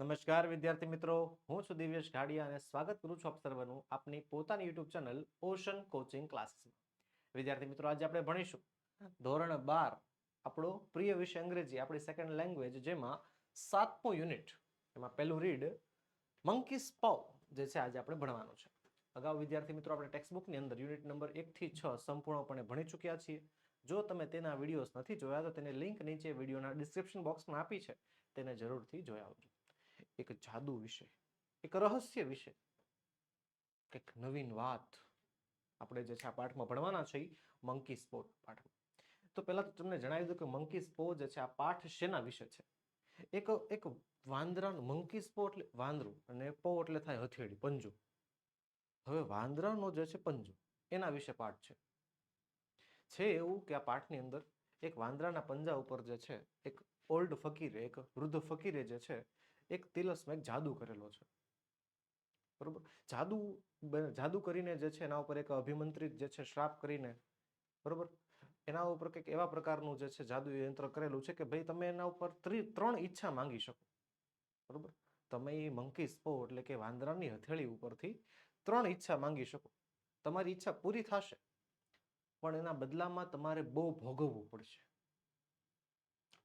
નમસ્કાર, વિદ્યાર્થી મિત્રો. હું છું દિવ્યેશ ઘાડિયા અને સ્વાગત કરું છું આપ સર્વનું આપની પોતાની યુટ્યુબ ચેનલ ઓશન કોચિંગ ક્લાસીસમાં. વિદ્યાર્થી મિત્રો, આજે આપણે ભણીશું ધોરણ બાર, આપણો પ્રિય વિષય અંગ્રેજી, આપણી સેકન્ડ લેંગ્વેજ જેમાં સાતમું યુનિટ એમાં પહેલું રીડ મંકી સ્પાવ જે છે આજે આપણે ભણવાનું છે. અગાઉ વિદ્યાર્થી મિત્રો, આપણે ટેક્સ્ટબુકની અંદર યુનિટ નંબર એકથી છ સંપૂર્ણપણે ભણી ચૂક્યા છીએ. જો તમે તેના વિડીયોઝ નથી જોયા, તો તેની લિંક નીચે વિડીયોના ડિસ્ક્રિપ્શન બોક્સમાં આપી છે. તેને જરૂરથી જોઈ આવજો. એક જાદુ વિશે એક રહસ્ય વિશે એક નવીન વાત. આપણે જે છે આ પાઠમાં ભણવાના છે મંકી સ્પો પાઠ તો પહેલા તો તમને જણાવી દઉં કે મંકી સ્પો જે છે આ પાઠ શેના વિશે છે? એક એક વાંદરાનું મંકી સ્પો એટલે વાંદરું અને પો એટલે થાય હથેળી, પંજો. હવે વાંદરાનો જે છે પંજો, એના વિશે પાઠ છે. છે એવું કે આ પાઠની અંદર એક વાંદરાના પંજા ઉપર જે છે, એક ઓલ્ડ ફકીરે, એક વૃદ્ધ ફકીરે જે છે એક તિલસ્મ એક જાદુ કરેલો છે. બરોબર? જાદુ જાદુ કરીને જે છે એના ઉપર એક અભિમંત્રિત જે છે શ્રાપ કરીને, બરોબર? એના ઉપર કંઈક એવા પ્રકારનું જે છે જાદુ યંત્ર કરેલું છે કે ભાઈ તમે એના ઉપર ત્રી- ત્રણ ઈચ્છા માંગી શકો. બરોબર? તમે એ મંકી સ્પો એટલે કે વાંદરાની હથેળી ઉપરથી ત્રણ ઈચ્છા માંગી શકો. તમારી ઈચ્છા પૂરી થશે. પણ એના બદલામાં તમારે બહુ ભોગવવું પડશે.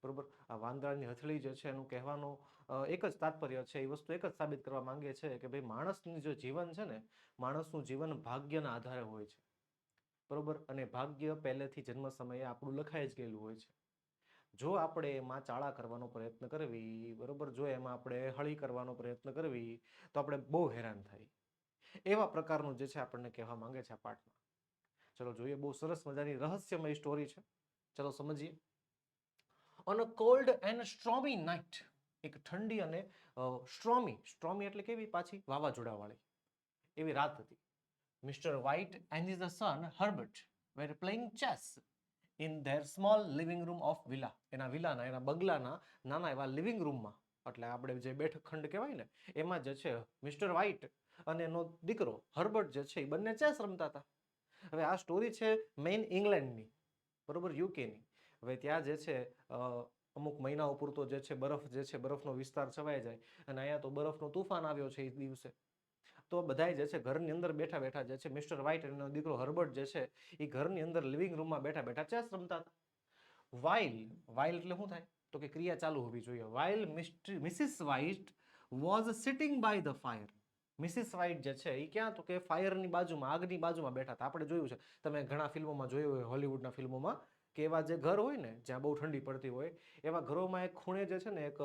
બરોબર? આ વાંદરાની હથળી જે છે એનું કહેવાનો એક જ તાત્પર્ય છે. એ વસ્તુ એક જ સાબિત કરવા માંગે છે કે ભાઈ માણસનું જે જીવન છે ને, માણસનું જીવન ભાગ્યના આધારે હોય છે. બરોબર? અને ભાગ્ય પહેલેથી જન્મ સમયે આપણું લખાઈ જ ગયેલું હોય છે. જો આપણે એમાં ચાળા કરવાનો પ્રયત્ન કરવી, બરોબર? જો એમાં આપણે હળી કરવાનો પ્રયત્ન કરવી, તો આપણે બહુ હેરાન થાય. એવા પ્રકારનું જે છે આપણને કહેવા માંગે છે આ પાઠમાં. ચલો જોઈએ, બહુ સરસ મજાની રહસ્યમય સ્ટોરી છે. ચલો સમજીએ. On a cold and stormy night. એક ઠંડી અને સ્ટ્રોમી. સ્ટ્રોમી એટલે કેવી? પાછી વાવાઝોડાવાળી. એવી રાત હતી. Mister White and is the son Herbert were playing chess in their small living room of villa. એના વિલાના, એના બંગલાના નાના એવા લિવિંગ રૂમમાં. એટલે આપણે જે બેઠક ખંડ કહેવાય ને, એમાં જે છે મિસ્ટર વ્હાઇટ અને એનો દીકરો હર્બર્ટ જે છે એ બંને ચેસ રમતા હતા. હવે આ સ્ટોરી છે મેઇન ઇંગ્લેન્ડની. બરોબર યુકેની હવે ત્યાં જે છે અમુક મહિનાઓ પૂરતો જે છે, બરફ જે છે, બરફનો વિસ્તાર છવાઈ જાય અને અહીંયા તો બરફનો તુફાન આવ્યો છે એ દિવસે. તો બધાય જે છે ઘરની અંદર બેઠા બેઠા જે છે, મિસ્ટર વ્હાઇટ એનો દીકરો હર્બર્ટ જે છે એ ઘરની અંદર લિવિંગ રૂમમાં બેઠા બેઠા ચેસ રમતા હતા. વાઇલ વાઇલ એટલે શું થાય? તો કે ક્રિયા ચાલુ હોવી જોઈએ. While missus White was sitting by the fire. Missus White જે છે એ ક્યાં તો કે ફાયરની બાજુમાં, આગની બાજુમાં બેઠા હતા. આપણે જોયું છે. તમે ઘણા ફિલ્મોમાં જોયું હોય, હોલિવૂડના ફિલ્મોમાં. કે એવા જે ઘર હોય ને, જ્યાં બહુ ઠંડી પડતી હોય, એવા ઘરોમાં એક ખૂણે જે છે ને, એક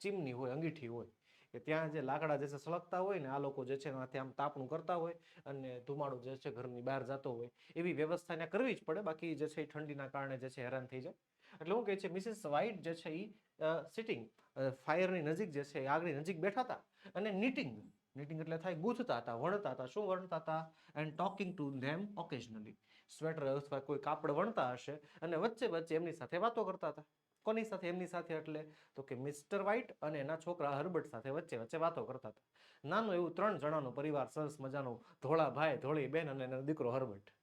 ચીમની હોય, અંગીઠી હોય. કે ત્યાં જે લાકડા જે છે સળગતા હોય ને, આ લોકો જે છે એનાથી આમ તાપણું કરતા હોય અને ધુમાડો જે છે ઘરની બહાર જતો હોય, એવી વ્યવસ્થા ત્યાં કરવી જ પડે. બાકી જે છે એ ઠંડીના કારણે જે છે હેરાન થઈ જાય. એટલે હું કહે છે મિસિસ વ્હાઇટ જે છે એ સિટિંગ ફાયરની નજીક જે છે, એ આગની નજીક બેઠા હતા અને નીટિંગ નીટિંગ એટલે થાય, ગૂંથતા હતા, વણતા હતા. શું વણતા હતા? And talking to them occasionally sweater અથવા કોઈ કાપડ વણતા હશે અને વચ્ચે વચ્ચે એમની સાથે વાતો કરતા હતા. કોની સાથે? એમની સાથે એટલે તો કે મિસ્ટર વ્હાઇટ અને એના છોકરા હર્બર્ટ સાથે વચ્ચે વચ્ચે વાતો કરતા હતા. નાનું એવું ત્રણ જણાનો પરિવાર સરસ મજાનો ધોળા ભાઈ ધોળી બેન અને એનો દીકરો હર્બર્ટ.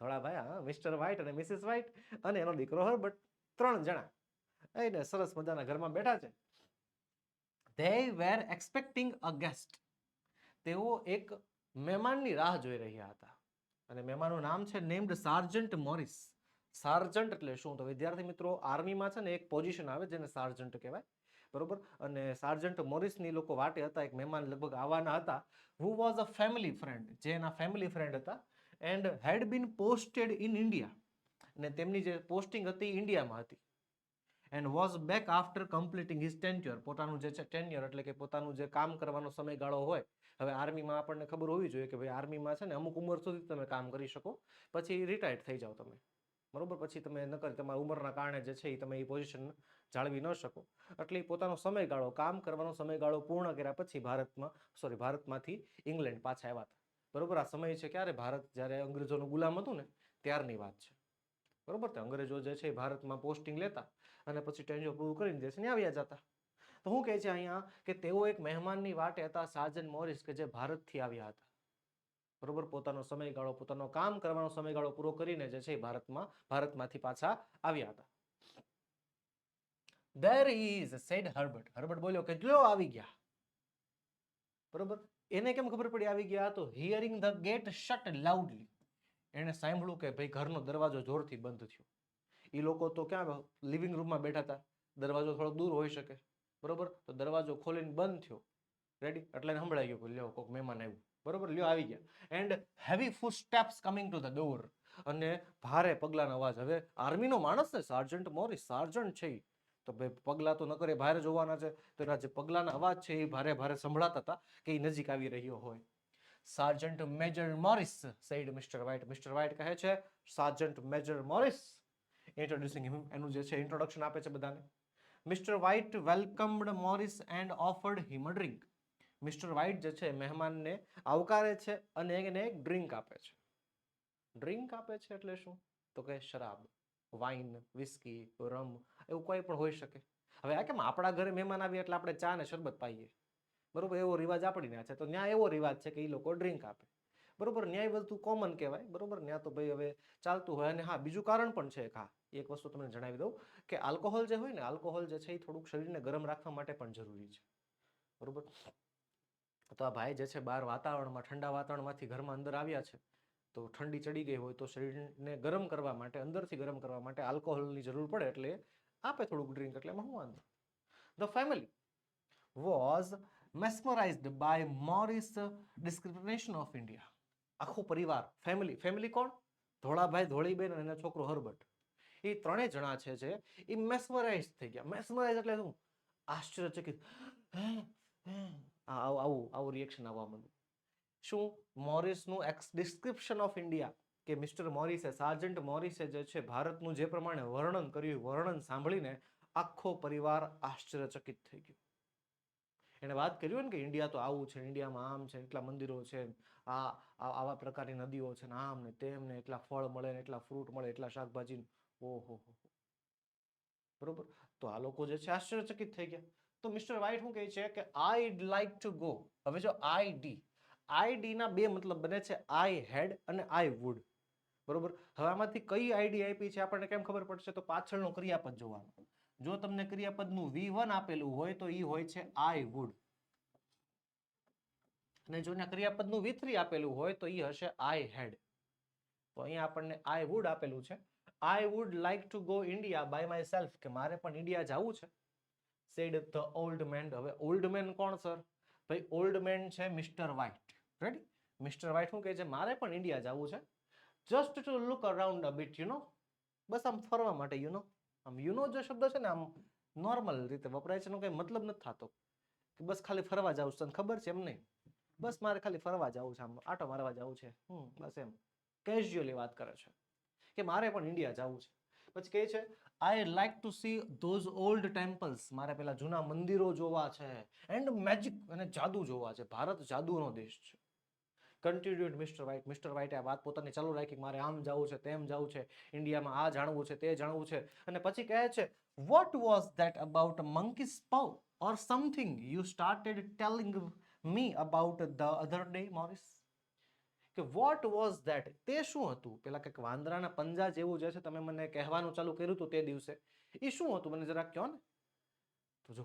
ધોળા ભાઈ હા, મિસ્ટર વ્હાઇટ અને મિસિસ વ્હાઇટ અને એનો દીકરો હર્બર્ટ. ત્રણ જણા. એને સરસ મજાના ઘરમાં બેઠા છે. They were expecting a guest તેઓ એક મહેમાનની રાહ જોઈ રહ્યા હતા. અને મહેમાનનું નામ છે નેમ્ડ સાર્જન્ટ મોરિસ સાર્જન્ટ એટલે શું? તો વિદ્યાર્થી મિત્રો, આર્મીમાં છે ને એક પોઝિશન આવે જેને સાર્જન્ટ કહેવાય. બરોબર? અને સાર્જન્ટ મોરિસની લોકો વાટે હતા, એક મહેમાન લગભગ આવવાના હતા. Who was a family friend જે એના ફેમિલી ફ્રેન્ડ હતા. And had been posted in India અને તેમની જે પોસ્ટિંગ હતી ઇન્ડિયામાં હતી. And was back after completing his tenure પોતાનું જે છે ટેન્યુઅર એટલે કે પોતાનું જે કામ કરવાનો સમયગાળો હોય હવે આર્મીમાં આપણને ખબર હોવી જોઈએ કે ભાઈ આર્મીમાં છે ને અમુક ઉંમર સુધી તમે કામ કરી શકો, પછી રિટાયર્ડ થઈ જાઓ તમે. બરોબર? પછી તમે નકર તમારા ઉંમરના કારણે જે છે એ તમે એ પોઝિશન જાળવી ન શકો. એટલે પોતાનો સમયગાળો, કામ કરવાનો સમયગાળો પૂર્ણ કર્યા પછી ભારતમાં સોરી ભારતમાંથી ઇંગ્લેન્ડ પાછા આવ્યા હતા. બરોબર? આ સમય છે ક્યારે? ભારત જ્યારે અંગ્રેજોનું ગુલામ હતું ને, ત્યારની વાત છે. બરોબર? તે અંગ્રેજો જે છે એ ભારતમાં પોસ્ટિંગ લેતા અને પછી ટેન્જો પૂરું કરીને જે છે ને આવ્યા જતા. તો હું કહે છે અહીંયા કે તેઓ એક મહેમાનની વાટે હતા સાજન મોરિસ કે જે ભારતથી આવ્યા હતા. બરોબર? પોતાનો સમયગાળો, પોતાનો કામ કરવાનો સમયગાળો પૂરો કરીને જે છે ભારતમાં, ભારતમાંથી પાછા આવ્યા હતા. There is said Herbert Herbert બોલ્યો કે જો આવી ગયા. બરોબર? એને કેમ ખબર પડી આવી ગયા? તો hearing the gate shut loudly એણે સાંભળ્યું કે ભાઈ ઘરનો દરવાજો જોરથી બંધ થયો. એ લોકો તો ક્યાં લિવિંગ રૂમમાં બેઠા હતા? દરવાજો થોડો દૂર હોઈ શકે. બરોબર? તો દરવાજો ખોલીને બંધ થયો. રેડી એટલે સંભળાઈ ગયું લ્યો કોઈક મહેમાન આવ્યું. બરોબર? લ્યો, આવી ગયા. And heavy foot steps coming to the door અને ભારે પગલાનો અવાજ. હવે આર્મીનો માણસ ને સાર્જન્ટ મોરી સાર્જન્ટ છે. તો ભાઈ પગલાં તો ન કરે બહાર જોવાના છે. તો એના જે પગલાના અવાજ છે એ ભારે ભારે સંભળાતા હતા કે એ નજીક આવી રહ્યો હોય. Sergeant major Morris said Mister White Mister White કહે છે sergeant major Morris introducing him એનું જે છે ઇન્ટ્રોડક્શન આપે છે બધાને. Mister White welcomed Morris and offered him drink mister White જે છે, મહેમાનને આવકારે છે અને એને એક ડ્રિંક આપે છે. ડ્રિંક આપે છે એટલે શું? તો કે શરાબ વાઇન વિસ્કી રમ એવું કોઈ પણ હોઈ શકે. હવે આ કેમ આપણા ઘરે મહેમાન આવીએ એટલે આપણે ચા ને શરબત પાઈએ? બરોબર, એવો રિવાજ આપણી ત્યાં છે. તો ત્યાં એવો રિવાજ છે કે એ લોકો ડ્રિંક આપે. બરોબર, ન્યાય વસ્તુ કોમન કહેવાય. બરોબર ત્યાં તો ભાઈ હવે ચાલતું હોય અને હા, બીજું કારણ પણ છે એક હા એક વસ્તુ તમને જણાવી દઉં કે આલ્કોહોલ જે હોય ને, આલ્કોહોલ જે છે એ થોડુંક શરીરને ગરમ રાખવા માટે પણ જરૂરી છે. બરોબર? તો આ ભાઈ જે છે બહાર વાતાવરણમાં, ઠંડા વાતાવરણમાંથી ઘરમાં અંદર આવ્યા છે, તો ઠંડી ચડી ગઈ હોય તો શરીરને ગરમ કરવા માટે, અંદરથી ગરમ કરવા માટે આલ્કોહોલની જરૂર પડે એટલે આપે થોડુંક ડ્રિંક એટલે એમાં હું વાંધો the family was mesmerised by Morris discrimination of India આખો પરિવાર ફેમિલી ફેમિલી કોણ? ધોળાભાઈ, ધોળીબેન અને એના છોકરો હરબટ એ ત્રણેય જણા છે જે એ મેસ્મરાઇઝ થઈ ગયા. મેસ્મરાઇઝ એટલે શું? આશ્ચર્યચકિત. આવું આવું આવું રિએક્શન આવવા માંડ્યું. શું? મોરિસનું એક્સ ડિસ્ક્રિપ્શન ઓફ ઇન્ડિયા કે મિસ્ટર મોરિસે સાર્જન્ટ મોરિસે જે છે, ભારતનું જે પ્રમાણે વર્ણન કર્યું, વર્ણન સાંભળીને આખો પરિવાર આશ્ચર્યચકિત થઈ ગયો. એણે વાત કરી હોય ને કે ઇન્ડિયા તો આવું છે ઇન્ડિયામાં આમ છે, એટલા મંદિરો છે, આ આવા પ્રકારની નદીઓ છે ને આમ ને તેમ ને એટલા ફળ મળે ને એટલા ફ્રૂટ મળે, એટલા શાકભાજી ઓહો બરોબર? તો આ લોકો જે છે આશ્ચર્યચકિત થઈ ગયા. તો મિસ્ટર વાઇટ શું કહે છે કે આઈડ લાઈક ટુ ગો હવે જો આઈ ડી આઈ ડી ના બે મતલબ બને છે. આઈ હેડ અને આઈ વુડ બરોબર? હવે આમાંથી કઈ આઈડી આપી છે આપણને કેમ ખબર પડશે? તો પાછળનું ક્રિયાપદ જોવાનું. જો તમને ક્રિયાપદનું વી વન આપેલું હોય તો એ હોય છે આઈ વુડ અને જો ક્રિયાપદનું વી થ્રી આપેલું હોય તો એ હશે આઈ હેડ તો અહીંયા આપણને આઈ વુડ આપેલું છે. I would like to go India by myself કે મારે પણ ઇન્ડિયા જવું છે. સેડ ધ ઓલ્ડ મેન હવે ઓલ્ડ મેન કોણ સર ભાઈ ઓલ્ડ મેન છે mister White ready mister White શું કહે છે? મારે પણ ઇન્ડિયા જવું છે. Just to look around a bit you know બસ આમ ફરવા માટે યુ નો આમ યુ નો જે શબ્દ છે ને, આમ નોર્મલ રીતે વપરાય છે, એનો કંઈ મતલબ નથી થતો. કે બસ ખાલી ફરવા જાવ છું, તને ખબર છે એમ નહીં. બસ મારે ખાલી ફરવા જવું છે, આમ આટો મારવા જવું છે. હમ, બસ એમ. કેઝ્યુઅલી વાત કરે છે. કે મારે પણ ઇન્ડિયા જવું છે. પછી કહે છે I like to see those old temples મારે પેલા જૂના મંદિરો જોવા છે એન્ડ મેજિક અને જાદુ જોવા છે. ભારત જાદુનો દેશ છે. કન્ટિન્યુડ મિસ્ટર વ્હાઇટ મિસ્ટર વ્હાઇટે આ વાત પોતાની ચાલુ રાખી મારે આમ જવું છે, તેમ જવું છે. ઇન્ડિયામાં આ જાણવું છે, તે જાણવું છે. અને પછી કહે છે what was that about monkey's paw or something you started telling me about the other day Morris કે વોટ વોઝ ધેટ તે શું હતું? પેલા કંઈક વાંદરાના પંજા જેવું જે છે તમે મને કહેવાનું ચાલુ કર્યું હતું તે દિવસે. એ શું હતું? મને જરાક કહો ને. તો જો,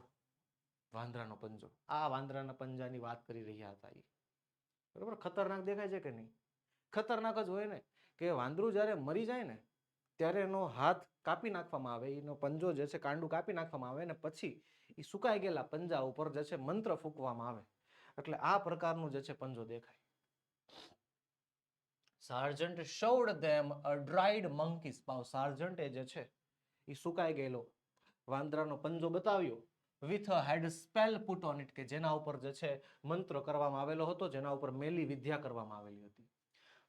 વાંદરાનો પંજો. આ વાંદરાના પંજાની વાત કરી રહ્યા હતા એ બરોબર? ખતરનાક દેખાય છે કે નહીં? ખતરનાક જ હોય ને? કે વાંદરું જ્યારે મરી જાય ને, ત્યારે એનો હાથ કાપી નાખવામાં આવે. એનો પંજો જે છે, કાંડું કાપી નાખવામાં આવે ને પછી એ સુકાઈ ગયેલા પંજા ઉપર જે છે, મંત્ર ફૂંકવામાં આવે. એટલે આ પ્રકારનું જે છે, પંજો દેખાય. Sergeant showed them a dried monkey's paw સાર્જન્ટે જે છે, એ સુકાઈ ગયેલો વાંદરાનો પંજો બતાવ્યો. With a head spell put on it કે જેના ઉપર જે છે, મંત્ર કરવામાં આવેલો હતો, જેના ઉપર મેલી વિદ્યા કરવામાં આવેલી હતી.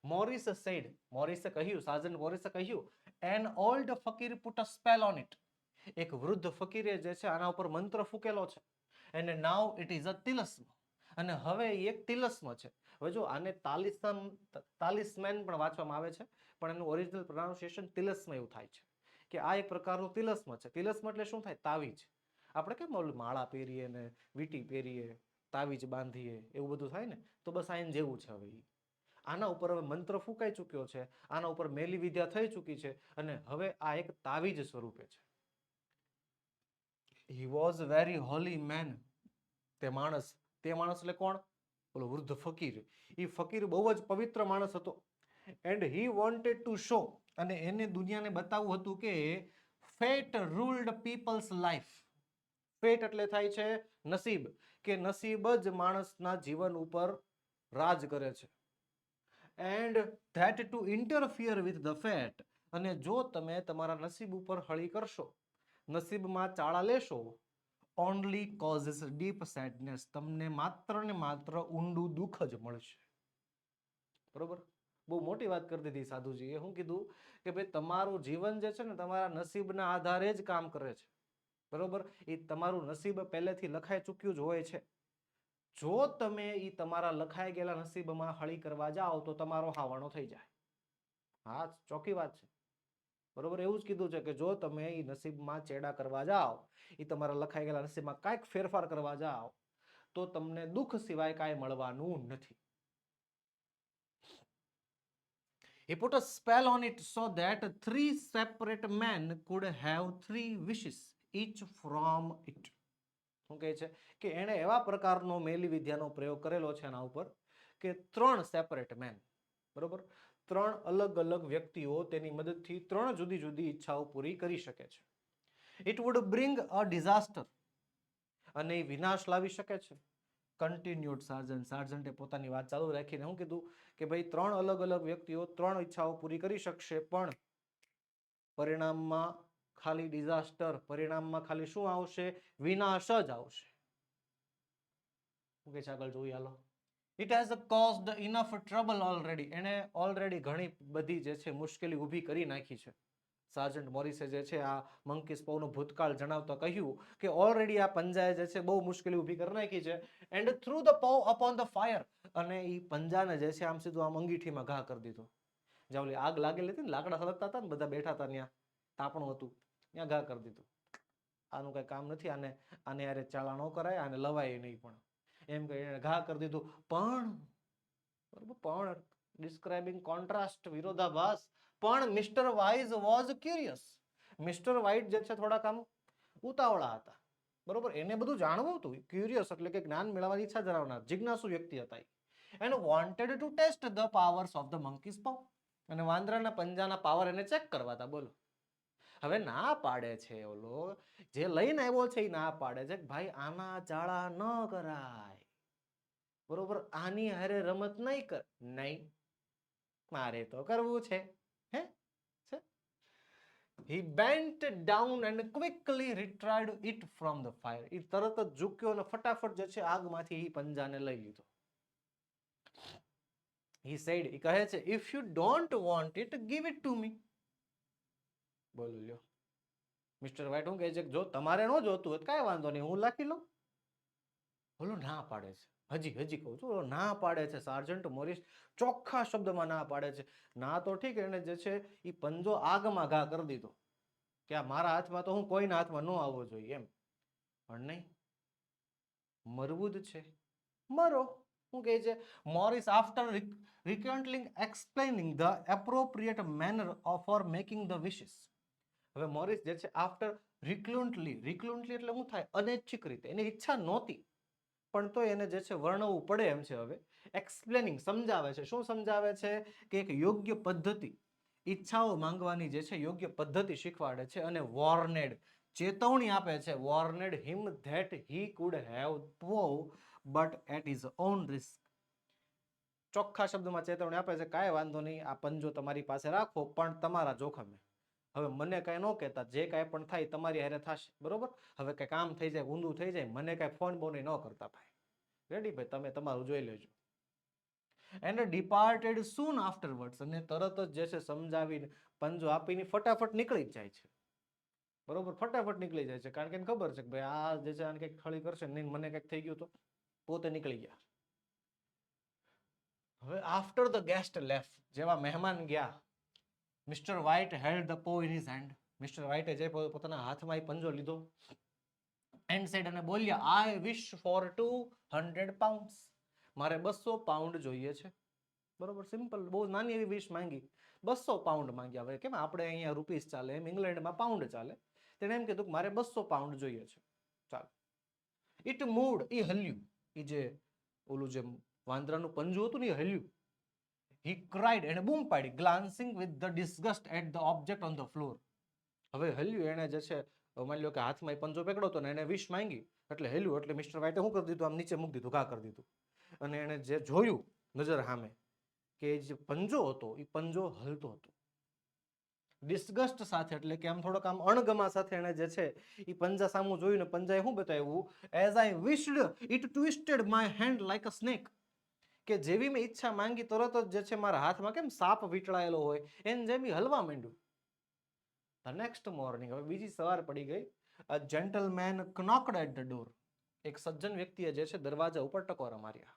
મોરિસ સેડ મોરિસે કહ્યું સાર્જન્ટ મોરિસે કહ્યું an old fakir put a spell on it એક વૃદ્ધ ફકીરે જે છે, આના ઉપર મંત્ર ફૂકેલો છે. And now it is a તિલસ્મ અને હવે એક તિલસ્મ છે. હવે જો આને તાલિસમ તાલિસમેન પણ વાંચવામાં આવે છે, પણ એનું ઓરિજિનલ પ્રોનાઉન્સિએશન તિલસ્મ એવું થાય છે. કે આ એક પ્રકારનું તિલસ્મ છે. તિલસ્મ એટલે શું થાય? તાવીજ. આપણે કેમ ઓલું માળા પહેરીએ ને વીટી પહેરીએ, તાવીજ બાંધીએ, એવું બધું થાય ને? તો બસ આઈન જેવું છે હવે આના ઉપર હવે મંત્ર ફૂંકાઈ ચૂક્યો છે, આના ઉપર મેલી વિદ્યા થઈ ચૂકી છે, અને હવે આ એક તાવીજ સ્વરૂપે છે. He was very holy man તે માણસ તે માણસ એટલે કોણ? ઓલો વૃદ્ધ ફકીર. એ ફકીર બહુ જ પવિત્ર માણસ હતો. And he wanted to show અને એને દુનિયાને બતાવવું હતું કે fate ruled people's life fate એટલે થાય છે નસીબ, કે નસીબ જ માણસના જીવન ઉપર રાજ કરે છે. And that to interfere with the fate અને જો તમે તમારા નસીબ ઉપર હળી કરશો, નસીબમાં ચાળા લેશો ઓનલી કોઝિસ ડીપ સેડનેસ તમને માત્ર ને માત્ર ઊંડું દુઃખ જ મળશે. બરોબર? બહુ મોટી વાત કરી દીધી સાધુજીએ શું કીધું કે ભાઈ, તમારું જીવન જે છે ને, તમારા નસીબના આધારે જ કામ કરે છે. બરોબર? એ તમારું નસીબ પહેલેથી લખાઈ ચૂક્યું જ હોય છે. જો તમે એ તમારા લખાઈ ગયેલા નસીબમાં હળી કરવા જાઓ, તો તમારો હાવણો થઈ જાય. હા, ચોખ્ખી વાત છે. બરોબર? એવું જ કીધું છે કે જો તમે એ નસીબમાં ચેડા કરવા જાઓ એ તમારા લખાઈ ગયેલા નસીબમાં કાંઈક ફેરફાર કરવા જાઓ તો તમને દુઃખ સિવાય કાંઈ મળવાનું નથી. He put a spell on it so that three separate men could have three wishes, each from it. શું કહે છે? કે એણે એવા પ્રકારનો મેલી વિદ્યાનો પ્રયોગ કરેલો છે એના ઉપર કે ત્રણ સેપરેટ મેન બરોબર? ત્રણ અલગ અલગ વ્યક્તિઓ તેની મદદથી ત્રણ જુદી જુદી ઈચ્છાઓ પૂરી કરી શકે છે. It would bring a disaster અને એ વિનાશ લાવી શકે છે. કન્ટિન્યુડ સાર્જન્ટ સાર્જન્ટે પોતાની વાત ચાલુ રાખીને હું કીધું કે ભાઈ, ત્રણ અલગ અલગ વ્યક્તિઓ ત્રણ ઈચ્છાઓ પૂરી કરી શકશે, પણ પરિણામમાં ખાલી ડિઝાસ્ટર પરિણામમાં ખાલી શું આવશે? વિનાશ જ આવશે. શું કે છે, આગળ જોઈએ હાલો it has caused enough trouble already એણે ઓલરેડી ઘણી બધી જે છે મુશ્કેલી ઊભી કરી નાખી છે. સાર્જન્ટ મોરિસે જે છે આ મંકી સ્પોનો ભૂતકાળ જણાવતા કહ્યું કે ઓલરેડી આ પંજાએ જે છે બહુ મુશ્કેલી ઊભી કરી નાખી છે and threw the paw upon the fire અને એ પંજાને જે છે આમ સીધું આમ અંગીઠીમાં ઘા કરી દીધો. જ્યાં ઓલી આગ લાગેલી હતી ને, લાકડા સળગતા હતા ને, બધા બેઠા હતા ત્યાં. તાપણું હતું. ત્યાં ઘા કરી દીધું. આનું કંઈ કામ નથી. આને આને યારે ચાળા ન કરાય, આને લવાય નહીં પણ. એમ કરીને ઘા કરી દીધું. પણ, બરોબર, પણ ડિસ્ક્રાઇબિંગ કોન્ટ્રાસ્ટ વિરોધાભાસ. પણ mister White was curious mister White જે છે થોડાક આમ ઉતાવળા હતા. બરોબર, એને બધું જાણવું હતું. ક્યુરિયસ એટલે કે જ્ઞાન મેળવવાની ઈચ્છા ધરાવનાર, જિજ્ઞાસુ વ્યક્તિ હતા and wanted to test the powers of the monkey's paw અને વાંદરાના પંજાના પાવર એને ચેક કરવા હતા. બોલો. હવે ના પાડે છે ઓલો જે લઈને આવ્યો છે એ ના પાડે છે ભાઈ આના ચાળા ન કરાય. બરોબર? આની હારે રમત નહીં કર. નહીં. મારે તો કરવું છે. હે? છે? Bent down and quickly quickly it from the fire એ તરત જ ઝૂક્યો અને ફટાફટ જે છે આગમાંથી એ પંજાને લઈ લીધો. હી સેડ એ કહે છે if you don't want it give it to me. બોલો લ્યો. મિસ્ટર વાઇટ હું કહે છે જો તમારે ન જોતું હોય કાંઈ વાંધો નહીં, હું લખી લઉં. બોલો, ના પાડે છે. હજી હજી કહું છું ના પાડે છે. સાર્જન્ટ મોરિસ ચોખ્ખા શબ્દમાં ના પાડે છે. ના તો ઠીક, એને જે છે એ પંજો આગમાં ઘા કરી દીધો. કે આ મારા હાથમાં તો હું કોઈના હાથમાં ન આવવો જોઈએ, એમ. પણ નહીં. મરવું જ છે. મરો. શું કહે છે Morris after recounting explaining the appropriate manner of for making the wishes હવે મોરિસ જે છે આફ્ટર રિક્લુન્ટલી રિક્લુન્ટલી એટલે શું થાય? અનૈચ્છિક રીતે. એની ઈચ્છા નહોતી. પણ તો એને જે છે, વર્ણવવું પડે એમ છે હવે. એક્સપ્લેનિંગ સમજાવે છે. શું સમજાવે છે? કે એક યોગ્ય પદ્ધતિ. ઈચ્છાઓ માંગવાની જે છે, યોગ્ય પદ્ધતિ શીખવાડે છે અને વોર્નેડ ચેતવણી આપે છે. Warned him that he could have paw but at is on risk ચોખ્ખા શબ્દમાં ચેતવણી આપે છે. કાંઈ વાંધો નહીં. આ પંજો તમારી પાસે રાખો, પણ તમારા જોખમે. હવે મને કાંઈ ન કહેતા, જે કાંઈ પણ થાય તમારી હારે થશે, બરોબર? હવે કાંઈ કામ થઈ જાય, ઊંધું થઈ જાય, મને કાંઈ ફોન બોન ન કરતા ભાઈ. રેડી ભાઈ? તમે તમારું જોઈ લેજો. એન્ડ ડિપાર્ટેડ સૂન આફ્ટરવર્ડ્સ અને તરત જ જે છે સમજાવીને પંજો આપીને ફટાફટ નીકળી જ જાય છે. બરોબર? ફટાફટ નીકળી જાય છે. કારણ કે એને ખબર છે કે ભાઈ આ જે છે આને કંઈક ખળી કરશે નહીં મને કંઈક થઈ ગયું તો પોતે નીકળી ગયા. હવે આફ્ટર ધ ગેસ્ટ લેફ્ટ જેવા મહેમાન ગયા mister White held the paw in his hand mister વ્હાઇટે જે પોતાના હાથમાં એ પંજો લીધો એન્ડ સેડ અને બોલ્યા I wish for two hundred pound મારે બસો પાઉન્ડ જોઈએ છે. બરોબર? સિમ્પલ બહુ નાની એવી વિશ માંગી. બસો પાઉન્ડ માંગ્યા. હવે કેમ? આપણે અહીંયા રૂપીસ ચાલે એમ, ઇંગ્લેન્ડમાં પાઉન્ડ ચાલે. તેણે એમ કીધું કે મારે બસો પાઉન્ડ જોઈએ છે. ચાલો. ઇટ મૂડ એ હલ્યું. એ જે ઓલું જે વાંદરાનું પંજું હતું ને, એ હલ્યું. હી ક્રાઇડ એને બૂમ પાડી glancing with the disgust at the object on the floor હવે હલ્યું એને જે છે, માની લો કે હાથમાં પંજો પકડો હતો ને એને વિશ માંગી. એટલે હેલ્યું, એટલે મિસ્ટર વાઇટે શું કરી દીધું? આમ નીચે મૂકી દીધું, ઘા કરી દીધું. અને એને જે જોયું નજર સામે, કે જે પંજો હતો, એ પંજો હલતો હતો. ડિસ્ગસ્ટ સાથે, એટલે કે આમ થોડોક આમ અણગમા સાથે એણે જે છે, એ પંજા સામું જોયું ને પંજાએ શું બતાવ્યું? As I wished it twisted my hand like a snake કે જેવી મેં ઈચ્છા માંગી તરત જ જે છે મારા હાથમાં કેમ સાપ વીંટળાયેલો હોય એને જેમ હલવા માંડ્યું. ધ નેક્સ્ટ મોર્નિંગ હવે બીજી સવાર પડી ગઈ. A gentleman knocked at the door એક સજ્જન વ્યક્તિએ જે છે દરવાજા ઉપર ટકોરા માર્યા.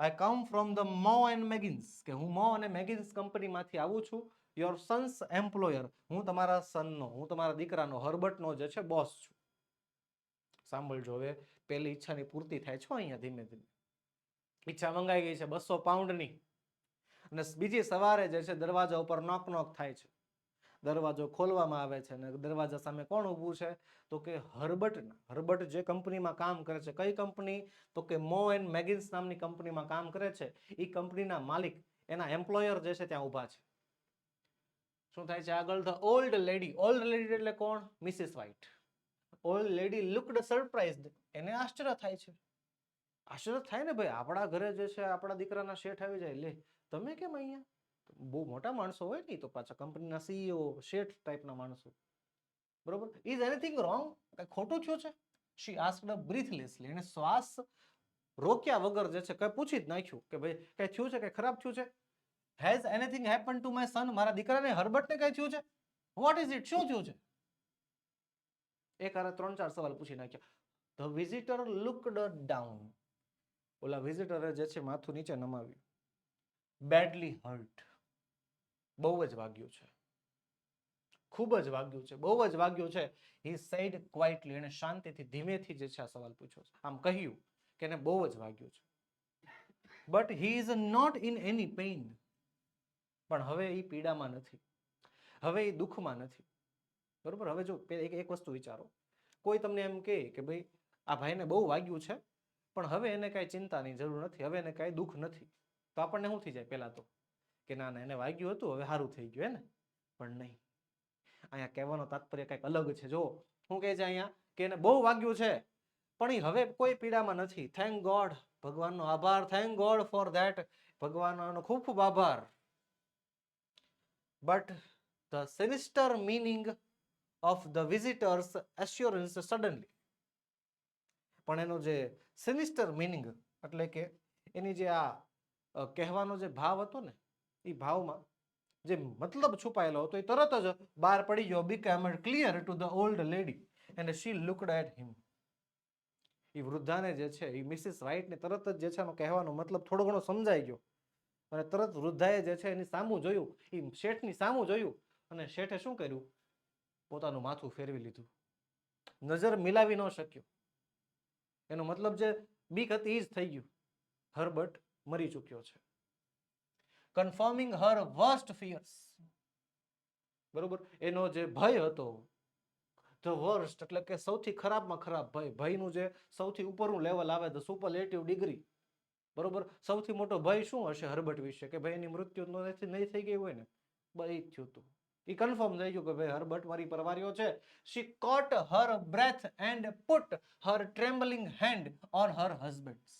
I come from the Maw and Meggins કે હું મો અને મેગિન્સ કંપનીમાંથી આવું છું યોર સન્સ એમ્પ્લોયર હું તમારા સનનો, હું તમારા દીકરાનો, હર્બર્ટનો જે છે બોસ છું. સાંભળજો હવે, પહેલી ઈચ્છાની પૂર્તિ થાય છે અહીંયા ધીમે ધીમે. ઈચ્છા મંગાઈ ગઈ છે બસો પાઉન્ડની. અને બીજી સવારે જે છે દરવાજા ઉપર નોક નોક થાય છે. દરવાજો ખોલવામાં આવે છે અને દરવાજા સામે કોણ ઊભું છે? તો કે હર્બર્ટ હર્બર્ટ જે કંપનીમાં કામ કરે છે, કઈ કંપની? તો કે મો એન્ડ મેગિન્સ નામની કંપનીમાં કામ કરે છે એ કંપનીના માલિક, એના એમ્પ્લોયર જે છે ત્યાં ઊભા છે. શું થાય છે આગળ? The old lady old lady એટલે કોણ? Missus White old lady looked surprised એને આશ્ચર્ય થાય છે. આશ્ચર્ય થાય ને ભાઈ? આપણા ઘરે જે છે, આપણા દીકરાના શેઠ આવી જાય. લે, તમે કેમ અહીંયા? બહુ મોટા માણસો હોય ને તો પાછા કંપનીના સીઈઓ શેઠ ટાઈપના માણસો. બરોબર? ઇઝ એનીથિંગ રોંગ કઈ ખોટું થયું છે? શી આસ્કડ બ્રીથલેસલી એને શ્વાસ રોક્યા વગર જે છે, કઈ પૂછી જ નાખ્યું કે ભાઈ, કઈ થયું છે, કઈ ખરાબ થયું છે? Has anything happen to my son મારા દીકરાને હર્બર્ટને કઈ થયું છે? વોટ ઇઝ ઇટ શું થયું છે? એક હારે ત્રણ ચાર સવાલ પૂછી નાખ્યા. ધ વિઝિટર લુકડ ડાઉન ઓલા વિઝિટરે જે છે માથું નીચે નમાવ્યું. બેડલી હર્ટ બહુ જ વાગ્યું છે. ખૂબ જ વાગ્યું છે. બહુ જ વાગ્યું છે. હી સેડ ક્વાઇટલી એને શાંતિથી ધીમેથી જે છે આ સવાલ પૂછ્યો છે. આમ કહ્યું કે એને બહુ જ વાગ્યું છે. But he is not in any pain પણ હવે એ પીડામાં નથી. હવે એ દુઃખમાં નથી. બરોબર? હવે જો એક એક વસ્તુ વિચારો. કોઈ તમને એમ કહે કે ભાઈ, આ ભાઈને બહુ વાગ્યું છે. પણ હવે એને કાંઈ ચિંતાની જરૂર નથી, હવે એને કાંઈ દુઃખ નથી. તો આપણને શું થઈ જાય પહેલા તો? કે ના ના, એને વાગ્યું હતું, હવે સારું થઈ ગયું ને પણ નહીં. અહીંયા કહેવાનો તાત્પર્ય કંઈક અલગ છે. જો શું કહે છે અહીંયા? કે એને બહુ વાગ્યું છે, પણ એ હવે કોઈ પીડામાં નથી. થેન્ક ગોડ ભગવાનનો આભાર. થેન્ક ગોડ ફોર ધેટ ભગવાનનો ખૂબ ખૂબ આભાર. But the sinister meaning of the visitor's assurance suddenly પણ એનો જે સિનિસ્ટર મિનિંગ એટલે કે એની જે આ કહેવાનો જે ભાવ હતો ને એ ભાવમાં જે મતલબ છુપાયેલો હતો એ તરત જ બહાર પડી ગયો. Became clear to the old lady and she looked at him એ વૃદ્ધાને જે છે એ મિસિસ વ્હાઇટને તરત જ જે છે એનો કહેવાનો મતલબ થોડો ઘણો સમજાઈ ગયો. અને તરત વૃદ્ધાએ જે છે એની સામું જોયું એ શેઠની સામું જોયું અને શેઠે શું કર્યું? પોતાનું માથું ફેરવી લીધું. નજર મિલાવી ન શક્યો. એનો મતલબ જે બીક હતી એ જ થઈ ગયું. હર્બર્ટ મરી ચૂક્યો છે. કન્ફર્મિંગ હર વર્સ્ટ ફિયર્સ બરોબર? એનો જે ભય હતો ધ વર્સ્ટ એટલે કે સૌથી ખરાબમાં ખરાબ ભય, ભયનું જે સૌથી ઉપરનું લેવલ આવે ધ સુપરલેટિવ ડિગ્રી બરોબર? સૌથી મોટો ભય શું હશે હર્બર્ટ વિશે? કે ભાઈ એની મૃત્યુ નથી, નહીં થઈ ગઈ હોય ને? જ થયું હતું એ કન્ફર્મ થઈ ગયું કે ભાઈ હર્બર્ટ મારી પરવારીઓ છે she caught her breath and put her trembling hand on her husband's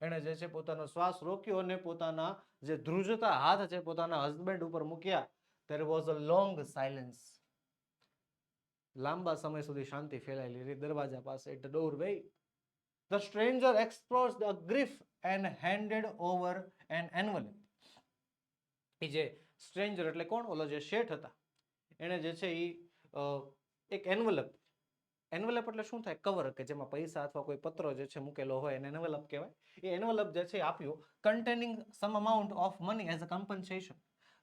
એણે જે છે પોતાનો શ્વાસ રોક્યો અને પોતાના જે ધ્રુજતા હાથ છે પોતાના હસબન્ડ ઉપર મૂક્યા. There was a long silence. લાંબા સમય સુધી શાંતિ ફેલાયેલી રહી. દરવાજા પાસે at doorway the stranger explores the grief and handed over an envelope એ જે સ્ટ્રેન્જર એટલે કોણ? ઓલો જે શેઠ હતા. એણે જે છે એ એક એન્વલપ એન્વલપ એટલે શું થાય? કવર કે જેમાં પૈસા અથવા કોઈ પત્ર જે છે મૂકેલો હોય એને એન્વલપ કહેવાય. એ એનવલપ જે છે આપ્યું containing some amount of money as a compensation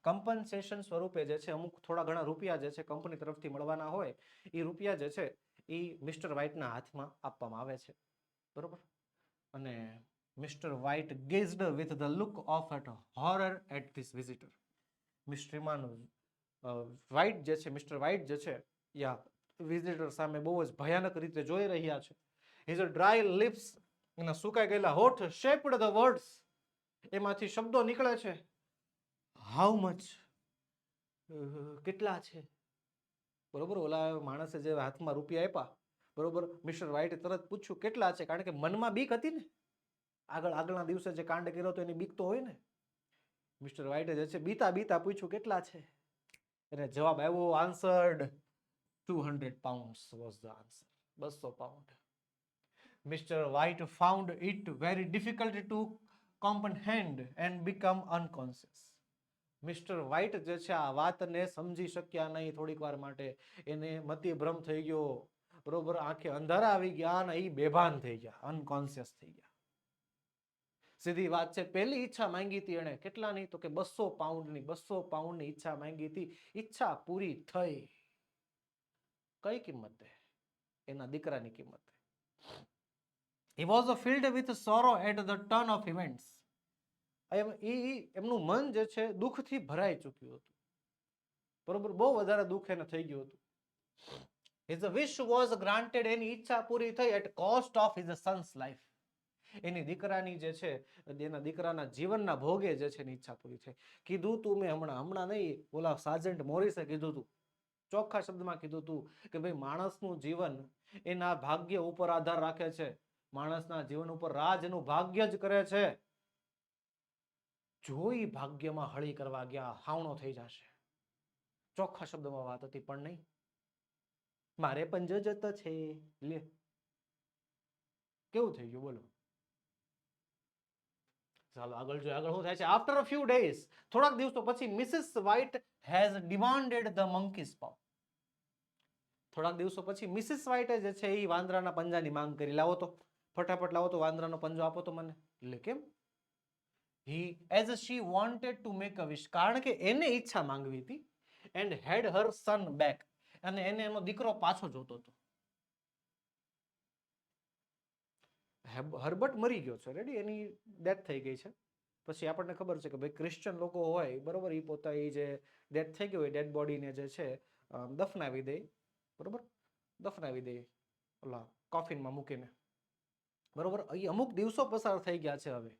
compensation સ્વરૂપે જે છે અમુક થોડા ઘણા રૂપિયા જે છે કંપની તરફથી મળવાના હોય એ રૂપિયા જે છે એ મિસ્ટર વ્હાઇટના હાથમાં આપવામાં આવે છે. બરોબર? અને mister White gazed with the look of at horror at this visitor mister White જે છે, મિસ્ટર વ્હાઇટ જે છે, યા વિઝિટર સામે બહુ જ ભયાનક રીતે જોઈ રહ્યા છે. હિઝ ડ્રાય લિપ્સ એના સુકાઈ ગયેલા હોઠ શેપડ ધ વર્ડ્સ એમાંથી શબ્દો નીકળે છે હાઉ મચ કેટલા છે? બરોબર, ઓલા માણસે જે હાથમાં રૂપિયા આપ્યા, બરોબર, મિસ્ટર વ્હાઇટે તરત પૂછ્યું, કેટલા છે? કારણ કે મનમાં બીક હતી ને. આગળ, આગળના દિવસે જે કાંડ કર્યો તો એની બીક તો હોય ને. મિસ્ટર વ્હાઇટે જે છે બીતા બીતા પૂછ્યું, કેટલા છે? એને જવાબ આવ્યો answered two hundred pounds was the answer બસો pound mister white found it very difficult to comprehend and become unconscious mister white જે છે, આ વાતને સમજી શક્યા નહીં થોડીક વાર માટે. એને મતિભ્રમ થઈ ગયો. બરોબર, આંખે અંધારા આવી ગયા અને એ બેભાન થઈ ગયા અનકોન્શિયસ થઈ ગયા. સીધી વાત છે, પહેલી ઈચ્છા માંગી હતી એણે કેટલાની તો કે બસો પાઉન્ડની બસો પાઉન્ડની ઈચ્છા માંગી હતી. ઈચ્છા પૂરી થઈ. કઈ કિંમતે? એના દીકરાની કિંમતે. He was a filled with sorrow at the turn of events એમ એ એમનું મન જે છે, દુઃખથી ભરાઈ ચૂક્યું હતું. બરોબર? બહુ વધારે દુઃખ એને થઈ ગયું હતું. હિઝ વિશ વોઝ ગ્રાન્ટેડ એની ઈચ્છા પૂરી થઈ at cost of his sons life. એની દીકરાની જે છે, એના દીકરાના જીવનના ભોગે જે છે એની ઈચ્છા પૂરી થઈ. કીધું તું મેં હમણાં હમણાં નહીં, ઓલા સાર્જન્ટ મોરિસે કીધું તું. ચોખ્ખા શબ્દમાં કીધું તું કે ભાઈ માણસનું જીવન એના ભાગ્ય ઉપર આધાર રાખે છે. માણસના જીવન ઉપર રાજ એનું ભાગ્ય જ કરે છે. જો ઈ ભાગ્યમાં હળી કરવા ગયા, હાવણો થઈ જશે. ચોખ્ખા શબ્દમાં વાત હતી, પણ નહીં. મારે પણ જજત છે. લે. કેવું થઈ ગયું? બોલો. ચાલો આગળ જોઈએ. આગળ શું થાય છે? આફ્ટર અ ફ્યુ ડેઝ થોડાક દિવસો પછી Mrs White has demanded the monkey's paw થોડાક દિવસો પછી મિસિસ વ્હાઇટે જે છે એ વાંદરાના પંજાની માંગ કરી. લાવો તો. ફટાફટ લાવો તો વાંદરાનો પંજો આપો તો મને. એટલે કેમ? He as she wanted to make a wish કારણ કે એને ઈચ્છા માંગવી હતી and head Har son back અને એને એનો દીકરો પાછો જોતો હતો. હર્બર્ટ મરી ગયો છે. રેડી એની ડેથ થઈ ગઈ છે. પછી આપણને ખબર છે કે ભાઈ ક્રિશ્ચન લોકો હોય, બરોબર, એ પોતા એ જે ડેથ થઈ ગઈ હોય ડેડ બોડીને જે છે દફનાવી દે. બરોબર? દફનાવી દે. ઓલા કોફિનમાં મૂકીને. બરોબર? અહીં અમુક દિવસો પસાર થઈ ગયા છે હવે.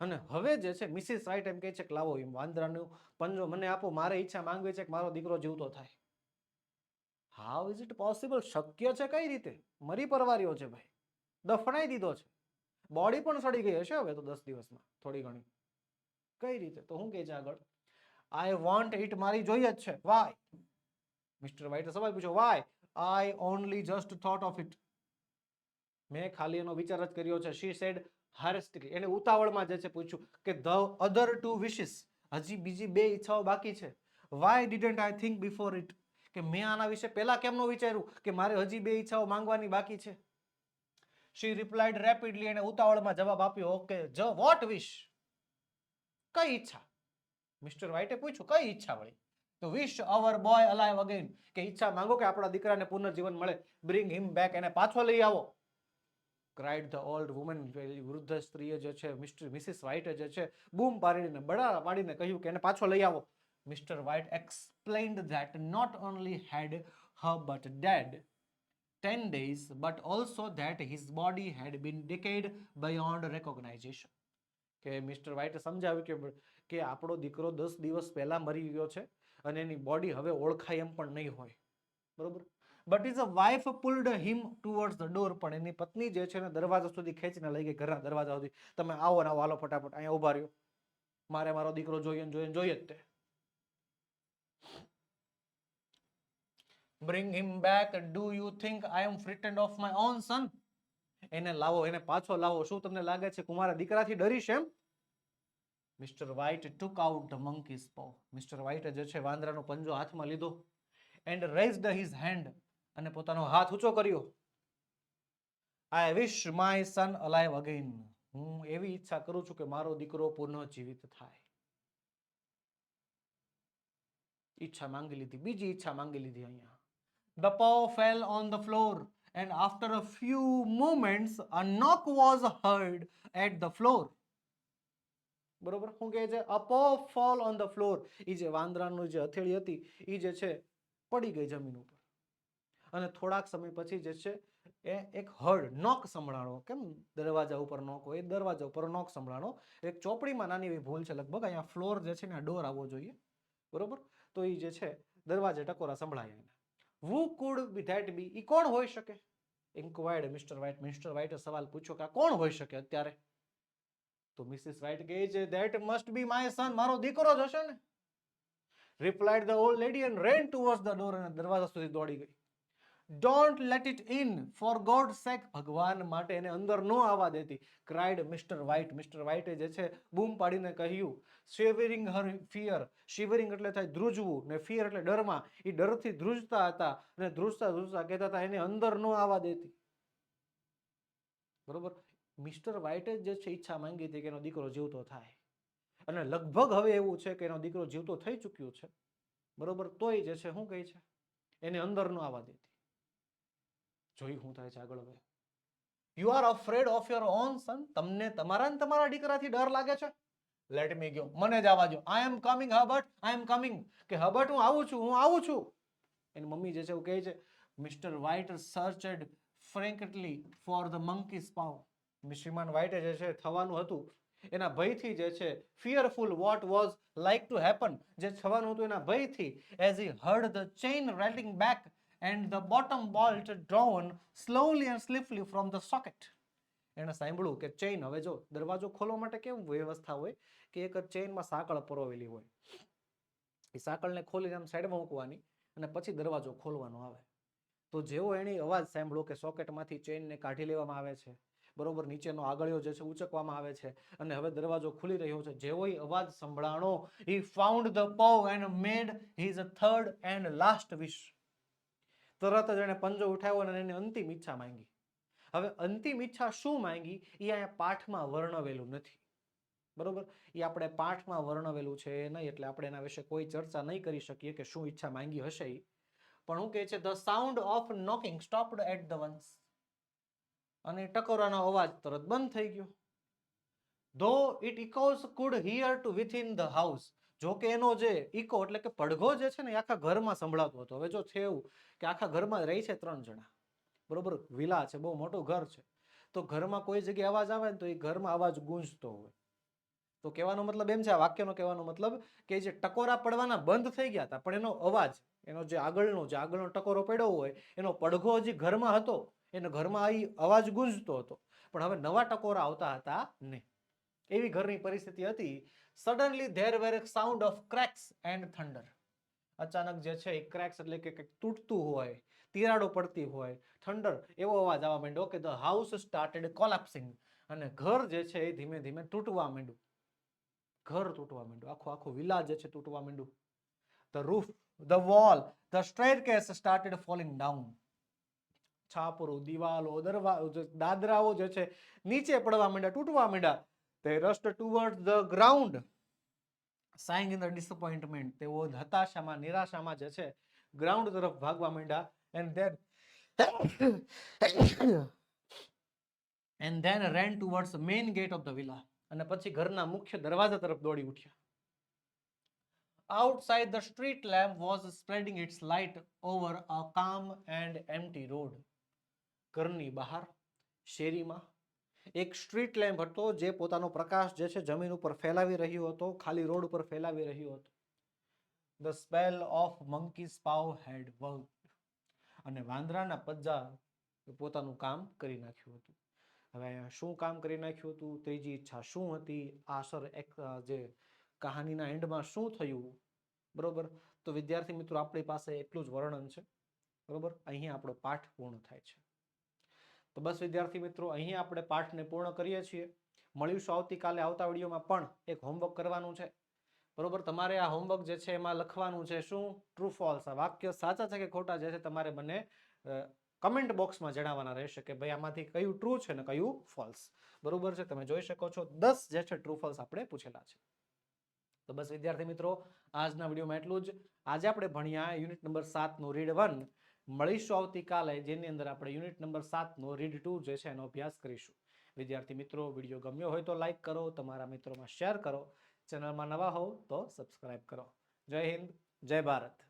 અને હવે જે છે મિસિસ રાઇટ એમ કહે છે કે, લાવો, એમ વાંદરાનું પંજો મને આપો, મારે ઈચ્છા માંગવી છે કે મારો દીકરો જીવતો થાય. હાઉ ઇઝ ઇટ પોસિબલ શક્ય છે કઈ રીતે? મરી પરવાર્યો છે ભાઈ. દફનાઈ દીધો છે. બોડી પણ સડી ગઈ હશે હવે તો દસ દિવસમાં, થોડી ઘણી. કઈ રીતે? તો હું કહે છે આગળ. આઈ વોન્ટ ઇટ મારી જોઈએ જ છે. વાય મિસ્ટર વ્હાઇટે સવાલ પૂછ્યો why I only just thought of it મેં ખાલી એનો વિચાર જ કર્યો છે. શી સેડ હારેસ્ટિકલી એને ઉતાવળમાં જે છે પૂછ્યું કે ધ અધર ટુ વિશિસ હજી બીજી બે ઈચ્છાઓ બાકી છે. Why didn't I think before it કે મેં આના વિશે પહેલા કેમનું વિચાર્યું? કે મારે હજી બે ઈચ્છાઓ માંગવાની બાકી છે? શી રિપ્લાઇડ રેપિડલી એને ઉતાવળમાં જવાબ આપ્યો ઓકે જ વોટ વિશ કઈ ઈચ્છા. મિસ્ટર વ્હાઇટે પૂછ્યું, કઈ ઈચ્છા વળી? તો wish our boy alive again કે ઈચ્છા માંગો કે આપણા દીકરાને પુનર્જીવન મળે. બ્રિંગ હિમ બેક એને પાછો લઈ આવો. ક્રાઇડ ધ ઓલ્ડ વુમન વૃદ્ધ સ્ત્રીએ જે છે મિસ્ટર મિસિસ વ્હાઇટે જે છે, બૂમ પાડીને બડા પાડીને કહ્યું કે એને પાછો લઈ આવો. Mister white explained that not only had હ but dead. 10 days, but also that his body had been decayed beyond recognition. કે મિસ્ટર વ્હાઇટે સમજાવ્યું કે કે આપણો દીકરો દસ દિવસ પહેલાં મરી ગયો છે અને એની બોડી હવે ઓળખાય એમ પણ નહીં હોય. બરોબર? But is a wife pulled him towards the door પણ એની પત્ની જે છે ને દરવાજા સુધી ખેંચીને લઈ ગઈ, ઘરના દરવાજા સુધી. તમે આવો ને આવો, હાલો ફટાફટ, અહીંયા ઊભા રહ્યો. મારે મારો દીકરો જોઈએ ને જોઈએ જોઈએ જ તે. Bring him back do you think I am frightened of my own son એને લાવો, એને પાછો લાવો. શું તમને લાગે છે કુમારા દીકરાથી ડરીશ એમ? Mister white took out the monkey's paw mister વ્હાઇટે જે છે વાંદરાનો પંજો હાથમાં લીધો એન્ડ રેઝડ હિઝ હેન્ડ અને પોતાનો હાથ ઊંચો કર્યો. I wish my son alive again હું એવી ઈચ્છા કરું છું કે મારો દીકરો પુનઃ જીવિત થાય. ઈચ્છા માંગી લીધી, બીજી ઈચ્છા માંગી લીધી અહીંયા. The paw fell on the floor, and after a few moments, a knock was heard at the floor. બરોબર? શું કહે છે? A fall on the floor એ જે વાંદરાનું જે હથેળી હતી એ જે છે પડી ગઈ જમીન ઉપર. અને થોડાક સમય પછી જે છે એ એક હર્ડ નોક સંભળાણો કેમ દરવાજા ઉપર નોક હોય દરવાજા ઉપર નોક સંભળાણો એક ચોપડીમાં નાની એવી ભૂલ છે લગભગ અહીંયા ફ્લોર જે છે ને ડોર આવવો જોઈએ. બરોબર? તો એ જે છે દરવાજે ટકોરા સંભળાય એને. વુ કુડ બી ધેટ બી એ કોણ હોઈ શકે? ઇન્કવાયર્ડ મિસ્ટર વ્હાઇટ મિસ્ટર વ્હાઇટે સવાલ પૂછ્યો કે કોણ હોઈ શકે અત્યારે? તો મિસિસ વ્હાઇટ કહે છે that must be my son મારો દીકરો જ હશે ને? Replied the old lady and ran towards the door અને દરવાજા સુધી દોડી ગઈ. Don't let it in for God sake ભગવાન માટે એને અંદર ન આવવા દેતી. ક્રાઇડ મિસ્ટર વ્હાઇટ મિસ્ટર વ્હાઇટે જે છે, બૂમ પાડીને કહ્યું શિવરિંગ હર ફિયર શિવરિંગ એટલે થાય ધ્રુજવું ને ફિયર એટલે ડરમાં. એ ડરથી ધ્રુજતા હતા અને ધ્રુજતા ધ્રુજતા કહેતા હતા, એને અંદર ન આવવા દેતી. બરોબર? મિસ્ટર વ્હાઇટે જે છે, ઈચ્છા માંગી હતી કે એનો દીકરો જીવતો થાય. અને લગભગ હવે એવું છે કે એનો દીકરો જીવતો થઈ ચૂક્યો છે. બરોબર? તોય જે છે, શું કહે છે? એને અંદર ન આવવા દેતી. જોઈ શું થાય છે આગળ હવે. You are afraid of your own son તમને તમારા ને તમારા દીકરાથી ડર લાગે છે? લેટ મી ગયો મને જ આવવા જો. આઈ am coming હબર્ટ I am coming કે હબર્ટ હું આવું છું, હું આવું છું. એની મમ્મી જે છે એવું કહે છે Mister White searched frankly for the monkey's paw શ્રીમાન વ્હાઇટે જે છે, થવાનું હતું. એના ભયથી જે છે fearful what was like to happen જે થવાનું હતું એના ભયથી as he heard the chain rattling back and the bottom bolt drawn slowly and swiftly from the socket એણે સાંભળ્યું કે ચેઇન હવે જો દરવાજો ખોલવા માટે કેવું વ્યવસ્થા હોય કે એક ચેઇનમાં સાંકળ પરોવેલી હોય. એ સાંકળને ખોલીને આમ સાઈડમાં મૂકવાની અને પછી દરવાજો ખોલવાનો આવે. તો જેવો એણે અવાજ સાંભળ્યો કે સોકેટમાંથી ચેઇનને કાઢી લેવામાં આવે છે, બરોબર, નીચેનો આગળિયો જે છે ઉચકવામાં આવે છે અને હવે દરવાજો ખુલી રહ્યો છે જેવો એ અવાજ સંભળાણો he found the paw and made his third and last wish તરત જ એણે પંજો ઉઠાવ્યો અને એને અંતિમ ઈચ્છા માંગી. હવે અંતિમ ઈચ્છા શું માંગી? એ અહીંયા પાઠમાં વર્ણવેલું નથી. બરોબર? એ આપણે પાઠમાં વર્ણવેલું છે નહીં એટલે આપણે એના વિશે કોઈ ચર્ચા નહીં કરી શકીએ કે શું ઈચ્છા માંગી હશે એ પણ હું કહે છે the sound of knocking stopped at the once અને ટકોરાનો અવાજ તરત બંધ થઈ ગયો. Though it echoes could hear to within the house જો કે એનો જે ઇકો એટલે કે પડઘો જે છે ને એ આખા ઘરમાં સંભળાતો હતો. હવે જો છે એવું કે આખા ઘરમાં રહી છે ત્રણ જણા. બરોબર? વિલા છે, બહુ મોટું ઘર છે. તો ઘરમાં કોઈ જગ્યાએ અવાજ આવે ને તો એ ઘરમાં અવાજ ગુંજતો હોય. તો કહેવાનો મતલબ એમ છે, આ વાક્યનો કહેવાનો મતલબ કે જે ટકોરા પડવાના બંધ થઈ ગયા હતા, પણ એનો અવાજ, એનો જે આગળનો જે આગળનો ટકોરો પડ્યો હોય, એનો પડઘો હજી ઘરમાં હતો. એનો ઘરમાં આ અવાજ ગુંજતો હતો. પણ હવે નવા ટકોરા આવતા હતા નહીં. એવી ઘરની પરિસ્થિતિ હતી suddenly there were sound of cracks and thunder અચાનક જે છે એ ક્રેક્સ એટલે કે કંઈક તૂટતું હોય, તિરાડો પડતી હોય થંડર એવો અવાજ આવવા માંડ્યો. કે ધ હાઉસ સ્ટાર્ટેડ કોલેપ્સિંગ અને ઘર જે છે એ ધીમે ધીમે તૂટવા માંડ્યું. ઘર તૂટવા માંડ્યું. આખું આખું વિલા જે છે તૂટવા માંડ્યું. The roof the wall the staircase started falling down છાપરો, દિવાલો, દરવા, દાદરાઓ જે છે નીચે પડવા માંડ્યા, તૂટવા માંડ્યા. તે rushed toward the ground sighing in the disappointment તેઓ હતાશામાં નિરાશામાં જે છે ગ્રાઉન્ડ તરફ ભાગવા માંડ્યા and then and then ran towards main gate of the villa અને પછી ઘરના મુખ્ય દરવાજા તરફ દોડી ઉઠ્યા outside the street lamp was spreading its light over a calm and empty road ઘરની બહાર શેરીમાં એક સ્ટ્રીટ લેમ્પ હતો જે પોતાનો પ્રકાશ જે છે જમીન ઉપર ફેલાવી રહ્યો હતો, ખાલી રોડ ઉપર ફેલાવી રહ્યો હતો. The spell of monkey's paw had work અને વાંદરાના પજ્જા પોતાનું કામ કરી નાખ્યું હતું. હવે શું કામ કરી નાખ્યું હતું? ત્રીજી ઈચ્છા શું હતી? આસર એક જે કહાનીના એન્ડમાં શું થયું? બરોબર? તો વિદ્યાર્થી મિત્રો, આપણી પાસે એટલું જ વર્ણન છે. બરોબર? અહીંયા આપણો પાઠ પૂર્ણ થાય છે. તો બસ વિદ્યાર્થી મિત્રો અહીંયા આપણે પાઠને પૂર્ણ કરીએ છીએ. મળીશું આવતીકાલે આવતા વિડીયોમાં પણ એક હોમવર્ક કરવાનું છે. બરોબર? તમારે આ હોમવર્ક જે છે એમાં લખવાનું છે શું? ટ્રુ ફોલ્સ આ વાક્ય સાચા છે કે ખોટા જે છે તમારે મને કમેન્ટ બોક્સમાં જણાવવાના રહેશે કે ભાઈ આમાંથી કયું ટ્રુ છે ને કયું ફોલ્સ બરોબર છે? તમે જોઈ શકો છો દસ જે છે ટ્રુ ફોલ્સ આપણે પૂછેલા છે. તો બસ વિદ્યાર્થી મિત્રો, આજના વિડીયોમાં એટલું જ. આજે આપણે ભણ્યા યુનિટ નંબર સાતનું રીડ વન મળીશું આવતીકાલે, જેની અંદર આપણે યુનિટ નંબર સાતનો રીડ ટુ જે છે એનો અભ્યાસ કરીશું. વિદ્યાર્થી મિત્રો, વીડિયો ગમ્યો હોય તો લાઇક કરો, તમારા મિત્રોમાં શેર કરો, ચેનલમાં નવા હોવ તો સબસ્ક્રાઈબ કરો. જય હિન્દ, જય ભારત.